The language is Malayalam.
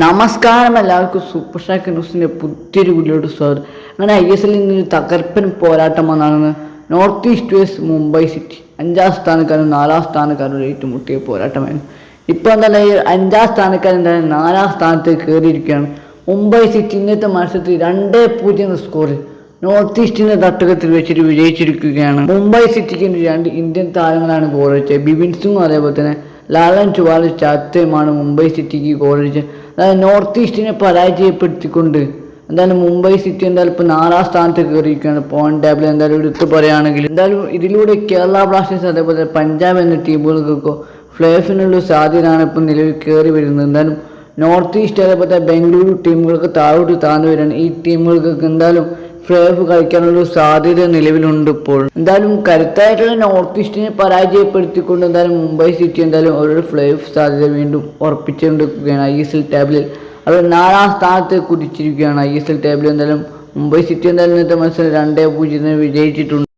നമസ്കാരം എല്ലാവർക്കും സൂപ്പർ സ്റ്റാക്ക് ന്യൂസിന്റെ പുതിയൊരു വീഡിയോയുടെ സ്വാഗതം. അങ്ങനെ ഐ എസ് എല്ലിൽ നിന്ന് തകർപ്പൻ പോരാട്ടം വന്നാണ് North East versus Mumbai City. അഞ്ചാം സ്ഥാനക്കാരും നാലാം സ്ഥാനക്കാരും ഏറ്റുമുട്ടിയ പോരാട്ടമായിരുന്നു. ഇപ്പോൾ തന്നെ ഈ അഞ്ചാം സ്ഥാനക്കാരൻ തന്നെ നാലാം സ്ഥാനത്തേക്ക് കയറിയിരിക്കുകയാണ്. മുംബൈ സിറ്റി ഇന്നത്തെ മത്സരത്തിൽ രണ്ടേ പൂജ്യം സ്കോറിൽ നോർത്ത് ഈസ്റ്റിന്റെ തട്ടകത്തിൽ വെച്ചിട്ട് വിജയിച്ചിരിക്കുകയാണ്. മുംബൈ സിറ്റിക്ക് രണ്ട് ഇന്ത്യൻ താരങ്ങളാണ് ഗോൾ വെച്ചത് ബിബിൻസും അതേപോലെ തന്നെ ലാലൻ ചുവാല ചാത്തയുമാണ് മുംബൈ സിറ്റിക്ക് കോളേജ് അതായത് നോർത്ത് ഈസ്റ്റിനെ പരാജയപ്പെടുത്തിക്കൊണ്ട് എന്തായാലും മുംബൈ സിറ്റി എന്തായാലും ഇപ്പോൾ നാലാം സ്ഥാനത്ത് കയറിയിരിക്കുകയാണ്. പോയിന്റ് ടേബിൾ എന്തായാലും എടുത്ത് പറയുകയാണെങ്കിൽ എന്തായാലും ഇതിലൂടെ കേരള ബ്ലാസ്റ്റേഴ്സ് അതേപോലെ പഞ്ചാബ് എന്ന ടീമുകൾക്കൊക്കെ ഫ്ലേഫിനുള്ള സാധ്യതയാണ് ഇപ്പോൾ നിലവിൽ കയറി വരുന്നത്. എന്തായാലും നോർത്ത് ഈസ്റ്റ് അതേപോലെ ബംഗളൂരു ടീമുകൾക്ക് താഴോട്ട് താഴ്ന്നു വരികയാണ്. ഈ ടീമുകൾക്ക് എന്തായാലും ഫ്ലേഫ് കളിക്കാനുള്ള സാധ്യത നിലവിലുണ്ട് ഇപ്പോൾ. എന്തായാലും കരുത്തായിട്ടുള്ള നോർത്ത് ഈസ്റ്റിനെ പരാജയപ്പെടുത്തിക്കൊണ്ട് എന്തായാലും മുംബൈ സിറ്റി എന്തായാലും ഓരോരോ ഫ്ലേഫ് സാധ്യത വീണ്ടും ഉറപ്പിച്ചുകൊണ്ടിരിക്കുകയാണ്. ഐ എസ് എൽ ടേബിളിൽ അവർ നാലാം സ്ഥാനത്ത് കുതിച്ചിരിക്കുകയാണ്. ഐ എസ് എൽ ടേബിളിൽ എന്തായാലും മുംബൈ സിറ്റി എന്തായാലും ഇന്നത്തെ മത്സരം രണ്ടേ പൂജ്യത്തിന് വിജയിച്ചിട്ടുണ്ട്.